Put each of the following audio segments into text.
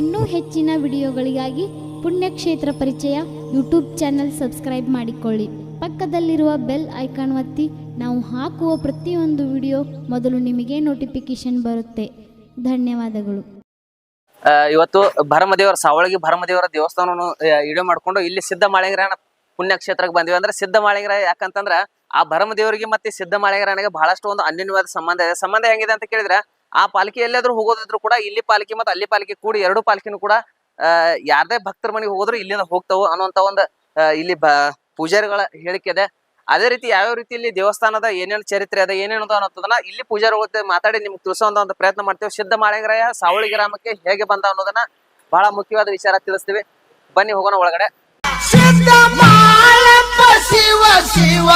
ಇನ್ನೂ ಹೆಚ್ಚಿನ ವಿಡಿಯೋಗಳಿಗಾಗಿ ಪುಣ್ಯಕ್ಷೇತ್ರ ಪರಿಚಯ ಯೂಟ್ಯೂಬ್ ಚಾನೆಲ್ ಸಬ್ಸ್ಕ್ರೈಬ್ ಮಾಡಿಕೊಳ್ಳಿ. ಪಕ್ಕದಲ್ಲಿರುವ ಬೆಲ್ ಐಕಾನ್ ಒತ್ತಿ, ನಾವು ಹಾಕುವ ಪ್ರತಿಯೊಂದು ವಿಡಿಯೋ ಮೊದಲು ನಿಮಗೆ ನೋಟಿಫಿಕೇಶನ್ ಬರುತ್ತೆ. ಧನ್ಯವಾದಗಳು. ಇವತ್ತು ಭರಮದೇವರ, ಸಾವಳಗಿ ಭರಮದೇವರ ದೇವಸ್ಥಾನವನ್ನು ಇಡೋ ಮಾಡ್ಕೊಂಡು ಇಲ್ಲಿ ಸಿದ್ಧ ಮಾಳಿಂಗರಾಯಣ ಪುಣ್ಯಕ್ಷೇತ್ರಕ್ಕೆ ಬಂದಿವಿ. ಅಂದ್ರೆ ಸಿದ್ಧ ಮಾಳಿಂಗರಾಯ ಯಾಕಂತಂದ್ರ ಆ ಭರಮದೇವರಿಗೆ ಮತ್ತೆ ಸಿದ್ಧ ಮಾಳಿಂಗರಾಯನಿಗೆ ಬಹಳಷ್ಟು ಒಂದು ಅನ್ಯೋನ್ಯವಾದ ಸಂಬಂಧ ಇದೆ. ಸಂಬಂಧ ಹೆಂಗಿದೆ ಅಂತ ಕೇಳಿದ್ರೆ ಆ ಪಾಲಿಕೆ ಎಲ್ಲಾದ್ರೂ ಹೋಗೋದಿದ್ರು ಕೂಡ ಇಲ್ಲಿ ಪಾಲಿಕೆ ಮತ್ತೆ ಅಲ್ಲಿ ಪಾಲಿಕೆ ಕೂಡಿ ಎರಡು ಪಾಲಿಕೆನೂ ಕೂಡ ಅಹ್ ಯಾರದೇ ಭಕ್ತರ ಮನೆಗೆ ಹೋಗೋದ್ರು ಇಲ್ಲಿಂದ ಹೋಗ್ತಾವು ಅನ್ನುವಂತ ಒಂದು ಇಲ್ಲಿ ಬ, ಪೂಜಾರಿಗಳ ಹೇಳಿಕೆ ಇದೆ. ಅದೇ ರೀತಿ ಯಾವ್ಯಾವ ರೀತಿ ಇಲ್ಲಿ ದೇವಸ್ಥಾನದ ಏನೇನು ಚರಿತ್ರೆ ಅದ ಏನೇನು ಅನ್ನೋದನ್ನ ಇಲ್ಲಿ ಪೂಜಾರಿ ಹೋಗುತ್ತೆ ಮಾತಾಡಿ ನಿಮ್ಗೆ ತಿಳಿಸುವಂತ ಒಂದು ಪ್ರಯತ್ನ ಮಾಡ್ತೇವೆ. ಸಿದ್ಧ ಮಾಳಿಂಗರಾಯ ಸಾವಳಿ ಗ್ರಾಮಕ್ಕೆ ಹೇಗೆ ಬಂದ ಅನ್ನೋದನ್ನ ಬಹಳ ಮುಖ್ಯವಾದ ವಿಚಾರ ತಿಳಿಸ್ತೀವಿ. ಬನ್ನಿ ಹೋಗೋಣ ಒಳಗಡೆ. ಶಿವ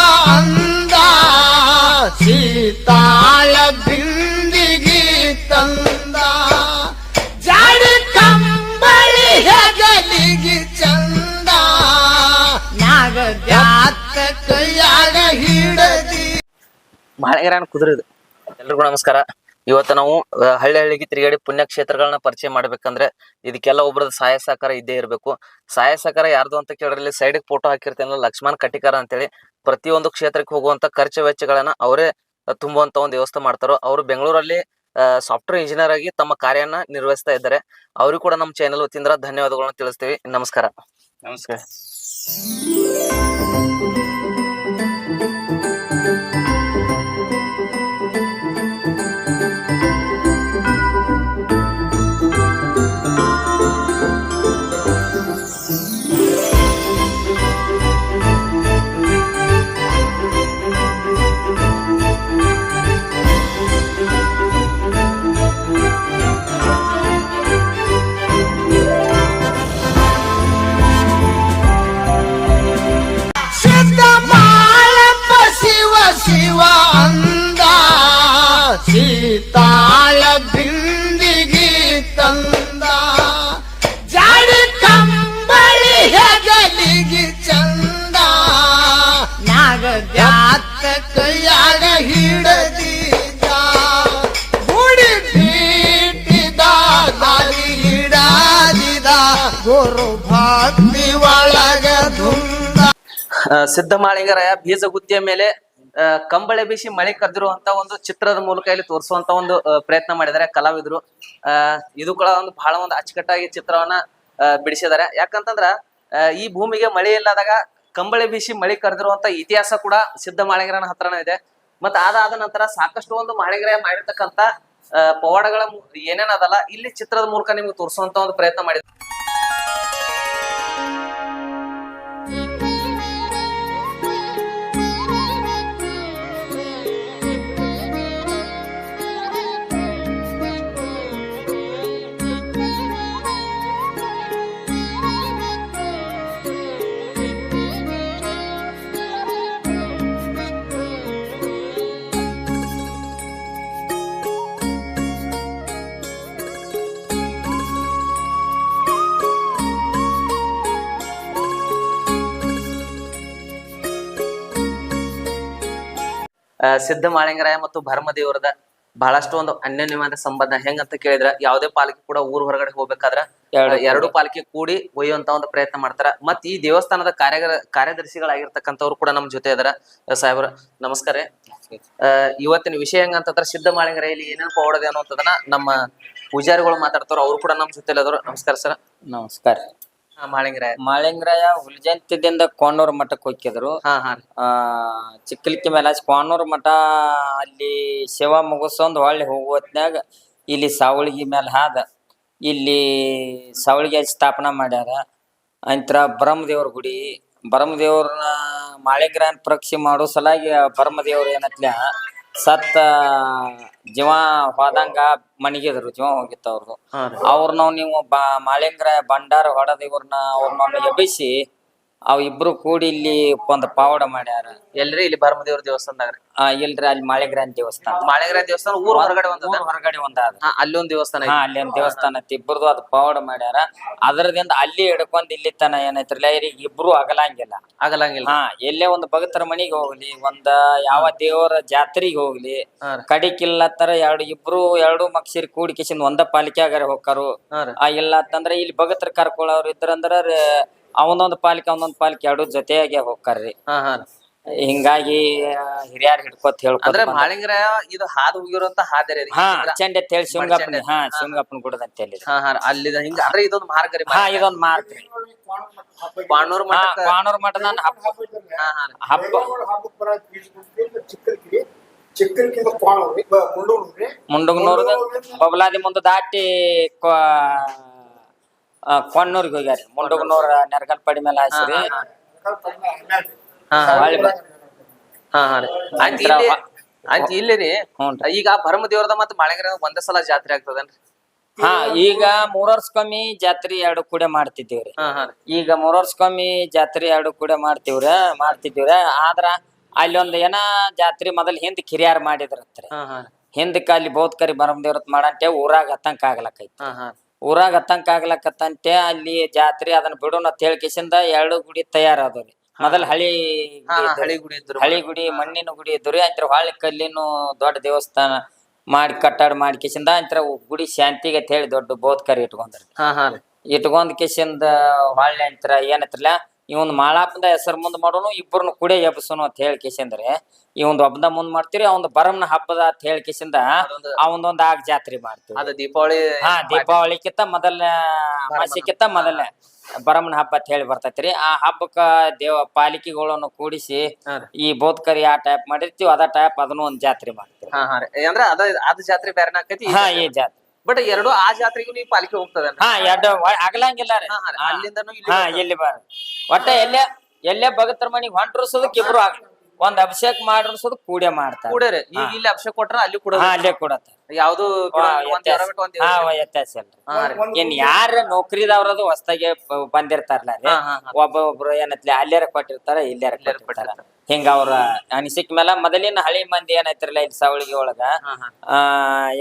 ತಂದ. ಜಾಡಿ ಕಂಬಳಿ ಹೆಗಲಿಗೆ ಚಂದ. ನಾಗ ಜಾತ ಕೈಯಾಗ ಹಿಡದಿ ಎಲ್ರಿಗೂ ನಮಸ್ಕಾರ. ಇವತ್ತು ನಾವು ಹಳ್ಳಿ ಹಳ್ಳಿಗೆ ತಿರುಗಾಡಿ ಪುಣ್ಯಕ್ಷೇತ್ರಗಳನ್ನ ಪರಿಚಯ ಮಾಡ್ಬೇಕಂದ್ರೆ ಇದಕ್ಕೆಲ್ಲ ಒಬ್ರದ್ದು ಸಹಾಯ ಸಹಕಾರ ಇದ್ದೇ ಇರಬೇಕು. ಸಹಾಯ ಸಹಕಾರ ಯಾರ್ದು ಅಂತ ಕೇಳಿದ್ರೆ ಸೈಡ್ ಫೋಟೋ ಹಾಕಿರ್ತೇನಲ್ಲ, ಲಕ್ಷ್ಮಣ್ ಕಟಿಕಾರ ಅಂತೇಳಿ. ಪ್ರತಿಯೊಂದು ಕ್ಷೇತ್ರಕ್ಕೆ ಹೋಗುವಂತ ಖರ್ಚು ವೆಚ್ಚಗಳನ್ನ ಅವರೇ ತುಂಬುವಂತ ಒಂದು ವ್ಯವಸ್ಥೆ ಮಾಡ್ತಾರೋ, ಅವರು ಬೆಂಗಳೂರಲ್ಲಿ ಸಾಫ್ಟ್ವೇರ್ ಇಂಜಿನಿಯರ್ ಆಗಿ ತಮ್ಮ ಕಾರ್ಯನ ನಿರ್ವಹಿಸ್ತಾ ಇದ್ದಾರೆ. ಅವ್ರಿಗೂ ಕೂಡ ನಮ್ಮ ಚಾನೆಲ್ ವತಿಯಿಂದ ಧನ್ಯವಾದಗಳನ್ನ ತಿಳಿಸ್ತೀವಿ. ನಮಸ್ಕಾರ. ನಮಸ್ಕಾರ. ಶಿವ ಅಂದ ಸೀತಾಳ ಬಿಂದಿಗೆ ತಂದ. ಜಾಡಿ ಕಂಬಳಿ ಹೆಗಲಿಗೆ ಚಂದ. ನಾಗ ಜಾತ ಕೈಯಾಗ ಹಿಡದಿದ್ದ. ಗುಡಿ ಬೀಟಿದ ದಾರಿ ಹಿಡದಿದ. ಗುರು ಭಕ್ತಿ ಒಳಗ ಧುಂದ ಬೀಜ ಗುತ್ತಿಯ ಮೇಲೆ ಕಂಬಳೆ ಬೀಸಿ ಮಳೆ ಕದ್ದಿರುವಂತ ಒಂದು ಚಿತ್ರದ ಮೂಲಕ ಇಲ್ಲಿ ತೋರಿಸುವಂತ ಒಂದು ಪ್ರಯತ್ನ ಮಾಡಿದ್ದಾರೆ ಕಲಾವಿದರು. ಇದು ಕೂಡ ಒಂದು ಬಹಳ ಒಂದು ಅಚ್ಚುಕಟ್ಟಾಗಿ ಚಿತ್ರವನ್ನ ಬಿಡಿಸಿದ್ದಾರೆ. ಯಾಕಂತಂದ್ರ ಈ ಭೂಮಿಗೆ ಮಳೆ ಇಲ್ಲದಾಗ ಕಂಬಳೆ ಬೀಸಿ ಮಳೆ ಕರೆದಿರುವಂತ ಇತಿಹಾಸ ಕೂಡ ಸಿದ್ಧ ಮಾಳಿಗರನ ಹತ್ರನೇ ಇದೆ. ಮತ್ತೆ ಅದಾದ ನಂತರ ಸಾಕಷ್ಟು ಒಂದು ಮಾಳಿಗರ ಮಾಡಿರ್ತಕ್ಕಂತ ಪವಾಡಗಳ ಏನೇನದಲ್ಲ, ಇಲ್ಲಿ ಚಿತ್ರದ ಮೂಲಕ ನಿಮ್ಗೆ ತೋರಿಸುವಂತ ಒಂದು ಪ್ರಯತ್ನ ಮಾಡಿದ್ದಾರೆ ಸಿದ್ಧ ಮಾಳಿಂಗರಾಯ ಮತ್ತು ಭರಮದೇವರದ ಬಹಳಷ್ಟು ಒಂದು ಅನ್ಯೋನ್ಯವಾದ ಸಂಬಂಧ ಹೆಂಗಂತ ಕೇಳಿದ್ರ ಯಾವುದೇ ಪಾಲಿಕೆ ಕೂಡ ಊರ್ ಹೊರಗಡೆ ಹೋಗ್ಬೇಕಾದ್ರ ಎರಡು ಪಾಲಿಕೆ. ಕೂಡಿ ಒಯ್ಯುವಂತ ಒಂದು ಪ್ರಯತ್ನ ಮಾಡ್ತಾರ. ಮತ್ ಈ ದೇವಸ್ಥಾನದ ಕಾರ್ಯ ಕಾರ್ಯದರ್ಶಿಗಳಾಗಿರ್ತಕ್ಕಂಥವ್ರು ಕೂಡ ನಮ್ ಜೊತೆ ಇದಾರ ಸಾಹೇಬ್ರ ನಮಸ್ಕಾರ ಇವತ್ತಿನ ವಿಷಯ ಹೆಂಗಂತಂದ್ರ ಸಿದ್ಧ ಮಾಳಿಂಗರಾಯಲ್ಲಿ ಏನೇನು ಪೌಡದೆ ಅನ್ನೋದನ್ನ ನಮ್ಮ ಪೂಜಾರಿಗಳು ಮಾತಾಡ್ತಾರ ಅವ್ರು ಕೂಡ ನಮ್ ಜೊತೆ ನಮಸ್ಕಾರ ಸರ್. ನಮಸ್ಕಾರ. ಮಾಳಿಂಗರಾಯ. ಮಾಳಿಂಗರಾಯ ಹುಲ್ಜಂತದಿಂದ ಕೋಣೂರ್ ಮಠಕ್ಕೆ ಹೋಗಿದ್ರು ಹಾ ಹಾ. ಆ ಚಿಕ್ಕಲಿಕ್ಕಿ ಮೇಲೆ ಹಚ್ಚಿ ಕೋಣೂರ್ ಮಠ ಅಲ್ಲಿ ಶಿವ ಮುಗಿಸ್ಕೊಂಡ್ ಹೊಳ್ಳಿ ಹೋಗುವತ್ನಾಗ ಇಲ್ಲಿ ಸಾವಳಿಗಿ ಮೇಲೆ ಹಾದ. ಇಲ್ಲಿ ಸಾವಳಿಗೆ ಸ್ಥಾಪನಾ ಮಾಡ್ಯಾರ. ಅಂತರ ಬ್ರಹ್ಮದೇವ್ರ ಗುಡಿ. ಬ್ರಹ್ಮದೇವ್ರನ್ನ ಮಾಳಿಂಗರಾಯನ್ ಪರೀಕ್ಷೆ ಮಾಡೋ ಸಲಾಗಿ ಬ್ರಹ್ಮದೇವ್ರ ಏನತ್ಲ ಸತ್ತ ಜೀವ ಹೋದಂಗ ಮಣಿಗಿದ್ರು ಜೀವ ಹೋಗಿತ್ತು ಅವ್ರದ್ದು ಅವ್ರನ್ನ ನೀವು ಬಾ ಮಾಳಿಂಗ್ರ ಭಂಡಾರ ಹೊಡೆದ ಇವ್ರನ್ನ ಅವ್ರನ್ನ ಎಬ್ಬಿಸಿ ಅವ್ ಇಬ್ರು ಕೂಡಿ ಇಲ್ಲಿ ಒಂದ್ ಪಾವಡ ಮಾಡ್ಯಾರ. ಎಲ್ರಿ ಇಲ್ಲಿ ಬರ್ಮ ದೇವಸ್ಥಾನದಾಗ ದೇವಸ್ಥಾನ ಆ ಇಲ್ರಿ ಅಲ್ಲಿ ಮಾಳಿಗ್ರಾನ್ ದೇವಸ್ಥಾನ. ಮಾಳಿಂಗರ ದೇವಸ್ಥಾನ ಊರ್ ಹೊರಗಡೆ ಒಂದ್ ಊರ್ ಹೊರಗಡೆ ಒಂದಾದ ಹಾ ಅಲ್ಲಿ ಒಂದ್ ದೇವಸ್ಥಾನ ಹಾ ಐತಿ ಅಲ್ಲಿ ಒಂದ್ ದೇವಸ್ಥಾನ ಐತಿ. ಇಬ್ಬರದು ಅದ್ ಪಾವಡ ಮಾಡ್ಯಾರ. ಅದರದಿಂದ ಅಲ್ಲಿ ಹಿಡ್ಕೊಂಡ್ ಇಲ್ಲಿ ತನ ಏನೈತ್ರಲ್ಲ ಲೈರಿ ಇಬ್ರು ಅಗಲಂಗಿಲ್ಲ. ಆಗಲಂಗಿಲ್ಲ ಹಾ ಎಲ್ಲೇ ಒಂದು ಭಗತರ ಮನಿಗ್ ಹೋಗ್ಲಿ ಒಂದ ಯಾವ ದೇವರ ಜಾತ್ರೆಗೆ ಹೋಗ್ಲಿ ಹಾ ರೀ. ಕಡಿಕಿಲ್ಲತ್ತರ ಎರಡು ಇಬ್ರು ಎರಡು ಮಕ್ಸಿರ್ ಕೂಡಿ ಕಿಸಿಂದ ಒಂದ ಪಾಲಿಕೆ ಆಗಾರ ಹೋಗ್ತಾರು ಹಾ ರೀ. ಆ ಇಲ್ಲ ಅಂತಂದ್ರ ಇಲ್ಲಿ ಭಗತ್ರ ಕರ್ಕೊಳ್ಳೋರು ಇದ್ರಂದ್ರ ಅವನೊಂದ್ ಪಾಲಿಕೆ ಅವನೊಂದ್ ಪಾಲಿಕೆ ಎರಡು ಜೊತೆಯಾಗಿ ಹೋಗ್ತಾರ್ರಿ ಹಾ ಹಾ. ಹಿಂಗಾಗಿ ಹಿರಿಯರ್ ಹಿಡ್ಕೊತ್ ಹೇಳ್ಕೊತ ಅಂದ್ರೆ. ಮಾಳಿಂಗರ ಇದು ಹಾದು ಹೋಗಿರುವಂತ ಹಾದಿ ರೀ. ಹಾ ಚಂಡೆ ಅಂತ ಹೇಳಿ ಶಿವಗಪ್ಪನ ಹಾ ಶಿವಗಪ್ಪನ ಗುಡದ ಅಂತ ಹೇಳಿ ಹಾ ಹಾ. ಅಲ್ಲಿದ ಹಿಂಗ ಅಂದ್ರೆ ಇದೊಂದು ಮಾರ್ಗ ರೀ ಹಾ ಇದೊಂದ್ ಮಾರ್ಕ್ ರೀ. ಬಾಣೂರ್ ಹಾ ಮಠಕ್ಕ ಬಾಣೂರ್ ಮಠದ ಹಬ್ಬ ಹಾ ಹಾ ರೀ. ಹಬ್ಬ ಮುಂಡಗ್ನೂರ್ದ ಬಬಲಾದಿ ಮುಂದೆ ದಾಟಿ ಕೊಣ್ಣೂರ್ಗೆ ಹೋಗ್ಯಾರಿ. ಮುಂಡಗ್ನೂರ್ ನೆರಗಲ್ಪಡಿ ಮೇಲೆ ಹಾಸಿರಿ. ಹಾ ಹಾ ಹೊಳ್ಳಿ ಬ- ಹಾ ಹಾ ರೀ. ಆಯ್ತು ಇಲ್ಲಿ ಆಯ್ತು ಇಲ್ಲಿ ರೀ. ಹ್ಞೂನ್ರಿ. ಈಗ ಭರಮ ದೇವ್ರದ ಮತ್ತೆ ಮಳೆಗರ ಒಂದೇ ಸಲ ಜಾತ್ರೆ ಆಗ್ತದನ್ರಿ? ಹಾ ಈಗ ಮೂರ್ ವರ್ಷಕ್ಕೊಮ್ಮಿ ಜಾತ್ರೆ ಎರಡು ಕೂಡ ಮಾಡ್ತಿದ್ದೀವ್ರಿ. ಹಾ ಹಾ ರೀ. ಈಗ ಮೂರ್ ವರ್ಷಕ್ಕೊಮ್ಮಿ ಜಾತ್ರೆ ಎರಡು ಕೂಡ ಮಾಡ್ತಿವ್ರ ಮಾಡ್ತಿದ್ದೀವ್ರ. ಆದ್ರ ಅಲ್ಲಿ ಒಂದ್ ಏನ ಜಾತ್ರಿ ಮೊದಲ್ ಹಿಂದ್ ಕಿರಿಯಾರ್ ಮಾಡಿದ್ರ ಹಾ ಹಾ ಹಿಂದಕ್ಕ ಅಲ್ಲಿ ಬೌದ್ಧ ಕರಿ ಬರಮ್ ದೇವ್ರತ್ ಮಾಡಂತೆ ಊರಾಗ ಹತ್ತಂಕ ಆಗ್ಲಕ್ಕೈತಿ ಹಾ ಹಾ ಊರಾಗ ಅತ್ತಂಕ ಆಗ್ಲಕತ್ತಂತೆ ಅಲ್ಲಿ ಜಾತ್ರೆ ಅದನ್ನ ಬಿಡೋಣ ಅಂತ ಹೇಳಿ ಕಿಸಿಂದ ಎರಡು ಗುಡಿ ತಯಾರಾದವ್ರಿ. ಮೊದಲ ಹಳಿ ಹಾ ಗುಡಿ ಇದ್ವು. ಹಳಿ ಗುಡಿ ಇದ್ರು ಹಳಿ ಗುಡಿ ಮಣ್ಣಿನ ಗುಡಿ ಇದ್ರಿ ಅಂತ್ರ ಹೊಳ್ಳಿ ಕಲ್ಲಿನ ದೊಡ್ಡ ದೇವಸ್ಥಾನ ಮಾಡಿ ಕಟ್ಟಾಡ್ ಮಾಡಿ ಕಿಸಿಂದ ಅಂತ್ರ ಗುಡಿ ಶಾಂತಿಗೆ ಅಂತ ಹೇಳಿ ದೊಡ್ಡ ಬೋದ್ಕರಿ ಇಟ್ಕೊಂಡ್ರಿ ಹಾ ಹಾ ರೀ. ಇಟ್ಕೊಂಡ್ ಕಿಸಿಂದ ಹೊಳ್ಳಿ ಅಂತ್ರ ಏನತ್ರಲ್ಲ ಇವನ್ ಮಾಳಾಪದ ಹೆಸರು ಮುಂದೆ ಮಾಡೋನು ಇಬ್ಬರನ್ನು ಕುಡೆ ಎಬ್ಸೋನು ಅಂತ ಹೇಳಿ ಈ ಒಂದು ಹಬ್ಬದ ಮುಂದ್ ಮಾಡ್ತೀರಿ ಅವಂದ್ ಬರಮ್ನ ಹಬ್ಬದ ಅಂತ ಹೇಳಿ ಕಿಸಿಂದ ಅವನೊಂದು ಅವಂದೊಂದ್ ಆಗ್ ಜಾತ್ರೆ ಮಾಡ್ತೀವಿ. ಅದು ದೀಪಾವಳಿ ಹಾ ದೀಪಾವಳಿಕಿಂತ ಮೊದಲ ಅಮಾಸಿಕ್ಕಿಂತ ಮೊದಲನೇ ಬರಮನ ಹಬ್ಬ ಅಂತ ಹೇಳಿ ಬರ್ತೈತ್ರಿ. ಆ ಹಬ್ಬಕ್ಕ ದೇವ ಪಾಲಿಕೆಗಳನ್ನು ಕೂಡಿಸಿ. ಈ ಬೋದ್ಕರಿ ಆ ಟೈಪ್ ಮಾಡಿರ್ತೀವಿ ಅದ ಟೈಪ್ ಅದನ್ನು ಒಂದ್ ಜಾತ್ರೆ ಮಾಡ್ತೀವಿ. ಅಂದ್ರ ಅದ ಜಾತ್ರೆ ಬೇರೆ ಹಾ ಈ ಜಾತ್ರೆ. ಬಟ್ ಎರಡು ಆ ಜಾತ್ರೆಗೂ ನೀವು ಪಾಲಿಕೆ ಹೋಗ್ತದ ಹಾ ಎರಡು ಆಗ್ಲಂಗಿಲ್ಲ ರೀ. ಹಾ ಹಾ ಎಲ್ಲಿ ಬಾ. ಒಟ್ಟ ಎಲ್ಲೇ ಎಲ್ಲೇ ಭಗತರ ಮನಿಗ್ ಹೊಂಟ್ರಸೋದಕ್ ಇಬ್ರು ಆಗ ಒಂದ್ ಅಭಿಷೇಕ ಮಾಡಿರ್ಸೋದು ಕೂಡೆ ಮಾಡ್ತಾರೆ. ಕೂಡ ರೀ. ಈಗ ಇಲ್ಲಿ ಅಭಿಷೇಕ ಕೊಟ್ರ ಅಲ್ಲಿ ಕೂಡ ಹಾ ಅಲ್ಲೇ ಕೊಡತ್ತ. ಯಾವ್ದು ವ್ಯತ್ಯಾಸ ಇಲ್ರಿ ಏನ್ ಯಾರ ನೌಕರಿದವ್ರದು ಹೊಸ್ತಾಗೆ ಬಂದಿರ್ತಾರಲ್ಲ. ಒಬ್ಬೊಬ್ರು ಏನತ್ಲಿ ಅಲ್ಲೇರ ಕೊಟ್ಟಿರ್ತಾರ ಇಲ್ಲೇರ ಇಲ್ಲೇರ ಕೊಟ್ಟಿರ್ತಾರ. ಹಿಂಗ ಅವ್ರ ಅನಿಸಿಕ್ ಮೇಲೆ ಮೊದಲಿನ ಹಳಿ ಮಂದಿ ಏನೈತಿರಲ್ಲ ಇಲ್ಲಿ ಸಾವಳಿಗೆ ಒಳಗ. ಆ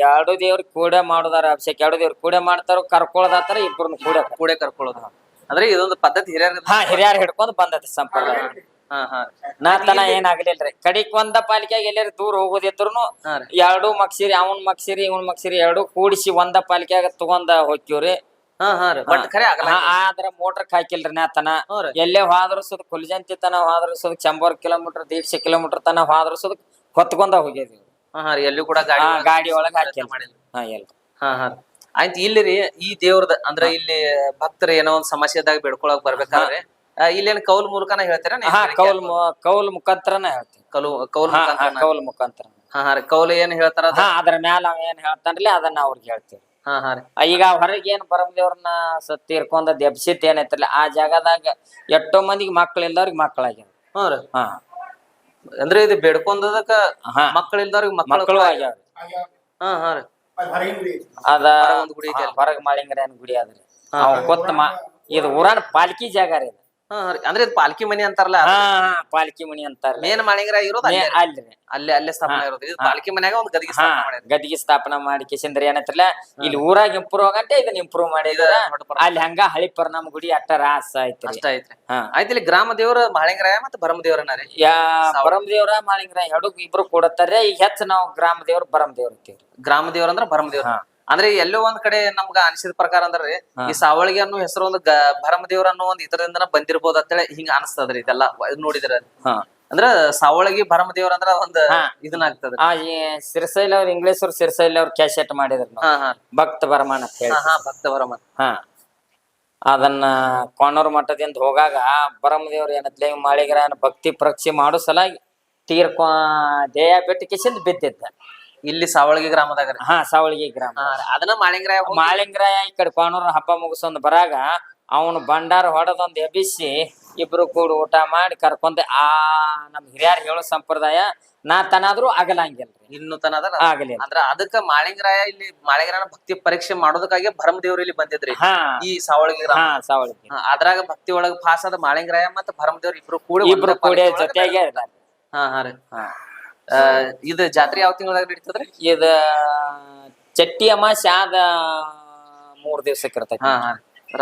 ಎರಡು ದೇವ್ರ ಕೂಡ ಮಾಡುದಾರ ಅಭಿಷೇಕ ಎರಡು ದೇವ್ರ ಕೂಡ ಮಾಡ್ತಾರ ಕರ್ಕೊಳದಾತಾರ ಇಬ್ಬರನ್ನ ಕೂಡ ಕೂಡೆ ಕರ್ಕೊಳ್ಳೋದು ಅಂದ್ರೆ ಇದೊಂದು ಪದ್ಧತಿ ಹಿರಿಯರ ಹಾ ಹಿರಿಯರ್ ಹಿಡ್ಕೊಂಡ್ ಬಂದತಿ ಸಂಪ್ರದಾಯ. ಹಾ ಹಾ. ನಾ ತನ ಏನಾಗ್ಲಿಲ್ರಿ ಕಡಿಕ್ ಒಂದ ಪಾಲಿಕೆಗೆ ಎಲ್ಲಾರ ದೂರ ಹೋಗೋದಿದ್ರು ಎರಡು ಮಕ್ಸಿರಿ ಅವನ್ ಮಕ್ಸಿರಿ ಇವನ್ ಮಕ್ಸಿರಿ ಎರಡು ಕೂಡಿಸಿ ಒಂದ ಪಾಲಿಕೆಗ ತಗೊಂಡ ಹೋಗ್ತೀವ್ರಿ ಹಾ ಹಾ ರೀ. ಬಟ್ ಖರೆ ಆಗಲ್ಲ ಹಾ, ಆದ್ರ ಮೋಟರ್ ಹಾಕಿಲ್ರಿ ನಾ ತನ. ಹ್ಞೂ ರೀ. ಎಲ್ಲೇ ಹೋದ್ರಸದ್ ಕುಲ್ಜಂತಿ ತನ ಹೋದ್ರಸದ್ ಚಂಬರ್ ಕಿಲೋಮೀಟರ್ ದೀಡ್ಶೆ ಕಿಲೋಮೀಟರ್ ತನ ಹೋದ್ರಸದ್ ಹೊತ್ಕೊಂಡ ಹೋಗಿದ್ವಿ ಎಲ್ಲೂ ಎಲ್ಲಿ ಕೂಡ ಗಾಡಿ ಒಳಗ್ ಹಾಕಿಲ್ಲ ಮಾಡಿಲ್ಲ. ಹಾ ಹಾ ಆಯ್ತು ಇಲ್ಲಿ ರೀ ಈ ದೇವ್ರದ ಅಂದ್ರ ಇಲ್ಲಿ ಭಕ್ತರು ಏನೋ ಒಂದ್ ಸಮಸ್ಯೆದಾಗ ಬಿಡ್ಕೊಳಕ್ ಬರ್ಬೇಕಾದ್ರೆ ಇಲ್ಲಿ ಇಲ್ಲೇನ್ ಕೌಲ್ ಮೂಲಕನ ಹೇಳ್ತೀರಾ ಕೌಲ್ ಕೌಲ್ ಮುಖಾಂತರನ ಹೇಳ್ತೀವಿ. ಕೌಲು ಕೌಲ್ ಮುಖಾಂತರ ಹಾ, ಕೌಲ್ ಮುಖಾಂತರ ಹಾ ಹಾ ರೀ. ಕೌಲ್ ಏನ್ ಹೇಳ್ತಾರ ಅದ್ರ ಮ್ಯಾಲ ಏನ್ ಹೇಳ್ತಾನಲ್ಲ ಅದನ್ನ ಅವ್ರಿಗೆ ಹೇಳ್ತೀವಿ. ಹಾ ಹಾ ರೀ. ಆ, ಈಗ ಹೊರಗೆ ಏನ್ ಬರಮದೇವ್ರನ್ನ ತೀರ್ಕೊಂಡ ದೆಬ್ಸಿತ್ ಏನೈತ್ರಲ್ಲ ಆ ಜಾಗದಾಗ ಎಷ್ಟೋ ಮಂದಿಗೆ ಮಕ್ಳು ಇಲ್ದವ್ರಿಗೆ ಮಕ್ಕಳಾಗ್ಯಾವ ಹ್ಞೂ ರೀ. ಹಾ. ಅಂದ್ರೆ ಇದು ಬೇಡ್ಕೊಂಡದಕ್ಕ ಹಾ. ಮಕ್ಕಳ ಇಲ್ದವ್ರಿಗೆ ಮಕ್ಕಳು ಮಕ್ಕಳು ಆಗ್ಯಾವ ಹಾ ಹಾ ರೀ. ಅದ ಹೊರಗ್ ಒಂದ್ ಗುಡಿ ಐತಿ ಅಲ್ಲಿ. ಹೊರಗ್ ಗುಡಿ ಅದ್ರಿ ಅವ್ ಕೊತ್ತ ಮಾ ಇದು ಊರಾನ ಪಾಲ್ಕಿ ಜಾಗ ರೀ ಇದು. ಅಂದ್ರೆ ಇದು ಪಾಲ್ಕಿ ಮನಿ ಅಂತಾರಲ್ಲ ಹಾ ಪಾಲ್ಕಿ ಮನಿ ಅಂತಾರ ಮೇನ್ ಮಾಳಿಂಗರ ಇರೋದು ಅಲ್ಲೇ. ಅಲ್ರಿ ಅಲ್ಲೇ. ಅಲ್ಲೇ ಸ್ಥಾಪನೆ ಇರೋದು. ಇದು ಪಾಲ್ಕಿ ಮನ್ಯಾಗ ಒಂದ್ ಗದಿಗೆ ಹಾ ಸ್ಥಾಪನೆ ಮಾಡಿದ್ರು. ಗದಿಗೆ ಸ್ಥಾಪನಾ ಮಾಡಿ ಕಿಸಿಂದ್ರ ಏನೈತ್ರಲ್ಲ ಇಲ್ಲಿ ಊರಾಗ ಇಂಪ್ರೂವ್ ಆಗಂತೆ ಇದನ್ನ ಇಂಪ್ರೂವ್ ಮಾಡಿದ್ರ. ಅಲ್ಲಿ ಹಂಗ ಹಳಿ ಪರಿಣಾಮ ಗುಡಿ ಅಟ್ಟ ರಾಸ ಐತಿ ಅಷ್ಟ ಐತ್ರಿ ಹಾ. ಆಯ್ತು ಇಲ್ಲಿ ಗ್ರಾಮ ದೇವ್ರ ಮಾಳಿಂಗರಾಯ ಮತ್ತೆ ಭರಮ ದೇವ್ರನ ರೀ. ಯಾ ಬರಮ್ ದೇವ್ರ ಮಾಳಿಂಗ್ರ ಎರಡು ಇಬ್ರು ಕೂಡತ್ತಾರ ಈಗ ಹೆಚ್ಚ ನಾವು ಗ್ರಾಮ ದೇವ್ರ ಬರಮ್ ದೇವ್ರ ಅಂತೀವ್ರಿ. ಗ್ರಾಮ ದೇವ್ರ ಅಂದ್ರ ಭರಮ ದೇವ್ರ. ಹಾ. ಅಂದ್ರೆ ಎಲ್ಲೋ ಒಂದ್ ಕಡೆ ನಮ್ಗ ಅನಿಸಿದ ಪ್ರಕಾರ ಅಂದ್ರೆ ಈ ಸಾವಳಿಗೆ ಅನ್ನೋ ಹೆಸರು ಒಂದು ಗ ಭರಮ ದೇವ್ರ ಅನ್ನೋ ಒಂದ್ ಇದರಿಂದ ಬಂದಿರ್ಬೋದು ಅಂತೇಳಿ ಹಿಂಗ ಅನಿಸ್ತದ್ರಿ ಇದೆಲ್ಲ ಇದ್ ನೋಡಿದ್ರ ಅಂದ್ರ ಸಾವಳಗಿ ಭರಮದೇವ್ರ ಅಂದ್ರ ಒಂದ್. ಇದನ್ನ ಆಗ್ತದ್ರಿ. ಆ ಈ ಸಿರ್ಸೈಲ್ ಅವ್ರ ಇಂಗ್ಲಿಷ್ ಅವ್ರ ಸಿರ್ಸೈಲ್ ಅವ್ರ ಕ್ಯಾಶೆಟ್ ಮಾಡಿದ್ರು ಭಕ್ತ ಭರಮಾನ ಅಂತ ಹೇಳಿ ಭಕ್ತ ಭರಮ. ಹಾ. ಅದನ್ನ ಕೋಣೂರ್ ಮಠದಿಂದ ಹೋಗಾಗ ಬರಮದೇವ್ರ ಏನತ್ಲೆ ಮಾಳಿಗರನ ಭಕ್ತಿ ಪ್ರಕ್ಷಿ ಮಾಡೋ ಸಲಾಗಿ ತೀರ್ಕೊ ದೇಹ ಬಿಟ್ಟು ಕಿಸಿಂದ ಬಿದ್ದಿದ್ದ. ಇಲ್ಲಿ ಸಾವಳಗಿ ಗ್ರಾಮದಾಗ ಹಾ ಸಾವಳಗಿ ಗ್ರಾಮ. ಅದನ್ನ ಮಾಳಿಂಗರಾಯ ಮಾಳಿಂಗ್ರಾಯ ಮಾಳಿಂಗರಾಯ ಈ ಕಡೆ ಕಾನೂರ ಹಬ್ಬ ಮುಗಿಸೊಂದ್ ಬರಾಗ ಅವನು ಬಂಡಾರ ಹೊಡೆದೊಂದ್ ಎಬ್ಬಿಸಿ ಇಬ್ರು ಕೂಡ ಊಟ ಮಾಡಿ ಕರ್ಕೊಂಡ್ ಆ ನಮ್ ಹಿರಿಯರ್ ಹೇಳೋ ಸಂಪ್ರದಾಯ ನಾ ತನಾದ್ರೂ ಆಗಲಂಗಿಲ್ರಿ ಇನ್ನು ತನ ಆಗಲಿ ಆಗಲಿಲ್ಲ. ಅಂದ್ರ ಅದಕ್ಕ ಮಾಳಿಂಗರಾಯ ಇಲ್ಲಿ ಮಾಳಿಂಗರಾಯನ ಭಕ್ತಿ ಪರೀಕ್ಷೆ ಮಾಡೋದಕ್ಕಾಗಿ ಭರಮ ದೇವ್ರು ಇಲ್ಲಿ ಬಂದಿದ್ರಿ. ಈ ಸಾವಳಗಿ ಗ್ರಾಮ. ಹಾ ಸಾವಳಿಗೆ. ಅದ್ರಾಗ ಭಕ್ತಿ ಒಳಗ ಪಾಸ್ ಆದ ಮಾಳಿಂಗರಾಯ ಮತ್ತ ಭರಮ ದೇವ್ರ ಇಬ್ರು ಕೂಡಿ ಇಬ್ರು ಕೂಡ ಜೊತೆಗೆ ಹಾ ಹಾ ರೀ. ಹಾ. ಇದು ಜಾತ್ರೆ ಯಾವ ತಿಂಗಳದಾಗ ನಡೀತದ್ರಿ? ಇದ ಚಟ್ಟಿ ಅಮಾಸೆ ಆದ ಮೂರ್ ದಿವ್ಸಕ್ಕೆ ಇರ್ತೈತಿ. ಹಾ ಹಾ.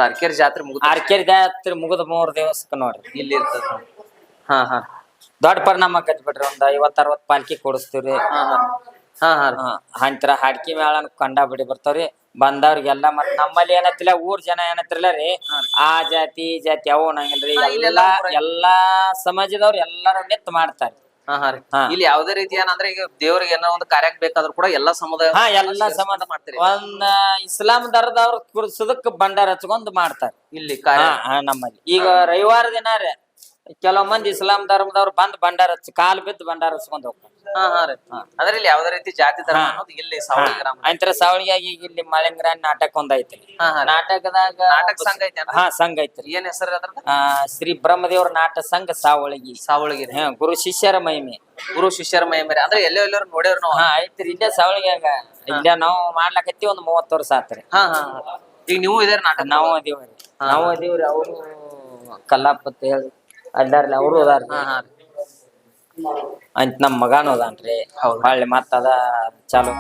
ಅರ್ಕೇರಿ ಜಾತ್ರೆ ಮುಗಿದ ಆರ್ಕೇರಿ ಜಾತ್ರೆ ಮುಗಿದ ಮೂರ್ ದಿವಸಕ್ಕೆ ನೋಡ್ರಿ. ಇಲ್ಲಿ ಇರ್ತದ. ಹಾ ಹಾ. ದೊಡ್ಡ ಪರಿಣಾಮ ಕಟ್ಬಿಟ್ರಿ ಒಂದ್ ಐವತ್ ಅರವತ್ ಪಾಲ್ಕಿ ಕೊಡಿಸ್ತೀವ್ರಿ. ಹಾ ಹಾ. ಹಾ ಹಾ. ರೀ ಅಂತರ ಹಾಡ್ಕಿ ಮೇಳನ್ ಕಂಡಾಬಿಡಿ ಬರ್ತಾವ್ರಿ. ಬಂದವ್ರಿಗೆಲ್ಲ ಮತ್ ನಮ್ಮಲ್ಲಿ ಏನತ್ತಿಲ್ಲ ಊರ್ ಜನ ಏನತ್ತಿರಲ್ಲ ರೀ. ಆ ಜಾತಿ ಈ ಜಾತಿ ಅವು ಅನ್ನಂಗಿಲ್ರಿ. ಹಾ, ಇಲ್ಲೆಲ್ಲ ಎಲ್ಲಾ ಎಲ್ಲಾ ಸಮಾಜದವ್ರು ಎಲ್ಲಾರು ನಿತ್ ಮಾಡ್ತಾರ ಹಾ ಹಾ ರೀ ಹಾ. ಇಲ್ಲಿ ಯಾವ್ದೇ ರೀತಿ ಏನಂದ್ರೆ ಈಗ ದೇವ್ರಿಗೆ ಏನೋ ಒಂದು ಕಾರ್ಯಕ್ ಬೇಕಾದ್ರೂ ಕೂಡ ಎಲ್ಲಾ ಸಮುದಾಯ ಹಾ ಎಲ್ಲಾ ಮಾಡ್ತೀರಿ. ಒಂದ್ ಇಸ್ಲಾಂ ಧರ್ಮದವ್ರ ಕುರ್ಸದಕ್ ಬಂಡಾರ ಹಚ್ಕೊಂಡ್ ಮಾಡ್ತಾರೆ. ಇಲ್ಲಿ ಕಾರ್ಯ ನಮ್ಮಲ್ಲಿ. ಈಗ ರವಿವಾರ ದಿನ ಕೆಲವ್ ಮಂದಿ ಇಸ್ಲಾಂ ಧರ್ಮದವ್ರು ಬಂದ್ ಬಂಡಾರ ಹಚ್ಚಿ ಕಾಲ್ ಬಿದ್ದು ಬಂಡಾರ ಹಚ್ಕೊಂಡ್ ಹೋಗ್ತಾರ. ಹಾ ಹಾ ರೀ. ಅಂದ್ರೆ ಯಾವ್ದೇ ರೀತಿ ಜಾತಿ ತರ ಅನ್ನೋದು ಇಲ್ಲಿ ಸಾವಳಿ ಗ್ರಾಮ ಅಂತರ ಸಾವಳಿಗಾಗಿ ಇಲ್ಲಿ ಮಾಳಿಂಗ್ರಾನ್ ನಾಟಕ ಒಂದ್ ಐತ್ರಿ ಹಾ ಹಾ ನಾಟಕದಾಗ ನಾಟಕ ಸಂಘ ಐತಿ ಹಾ ಸಂಘ ಐತ್ರಿ. ಏನ್ ಹೆಸರು ಅದ್ರದ್ದು? ಆ ಶ್ರೀ ಬ್ರಹ್ಮದೇವ್ರ ನಾಟ ಸಂಘ ಸಾವಳಗಿ. ಸಾವಳಗಿ ಹಾ ಗುರು ಶಿಷ್ಯರ ಮಹಿಮೆ. ಗುರು ಶಿಷ್ಯರ ಮೈ ಮೇರೆ ಅಂದ್ರೆ ಎಲ್ಲೋ ಎಲ್ಲರೂ ನೋಡ್ಯಾರ ನಾವು. ಹಾ ಐತ್ರಿ. ಇಲ್ಲೇ ಸಾವಳಿಗ್ಯಾಗ. ಇಲ್ಲೇ ನಾವು ಮಾಡ್ಲಕತ್ತಿ ಒಂದ್ ಮೂವತ್ತು ವರ್ಷ ಆತ್ರಿ ಹಾ ಹಾ ಹಾ. ಈಗ ನೀವು ಇದಾರೆ ನಾಟಕ ನಾವು ಅದೇವ್ರಿ ನಾವು ಅದೇವ್ರಿ ಅವರು ಕಲ್ಲಾಪತ್ ಹೇಳಿ ಅಲ್ಲಾರ್ಲಿ ಅವರು ಅದಾರ್ರಿ ಹಾ ಹಾ ರೀ. ಅಂತ ನಮ್ ಮಗಾನು ಅದಾನ್ರಿ ಹೌದು. ಮತ್ತದ ಚಾಲು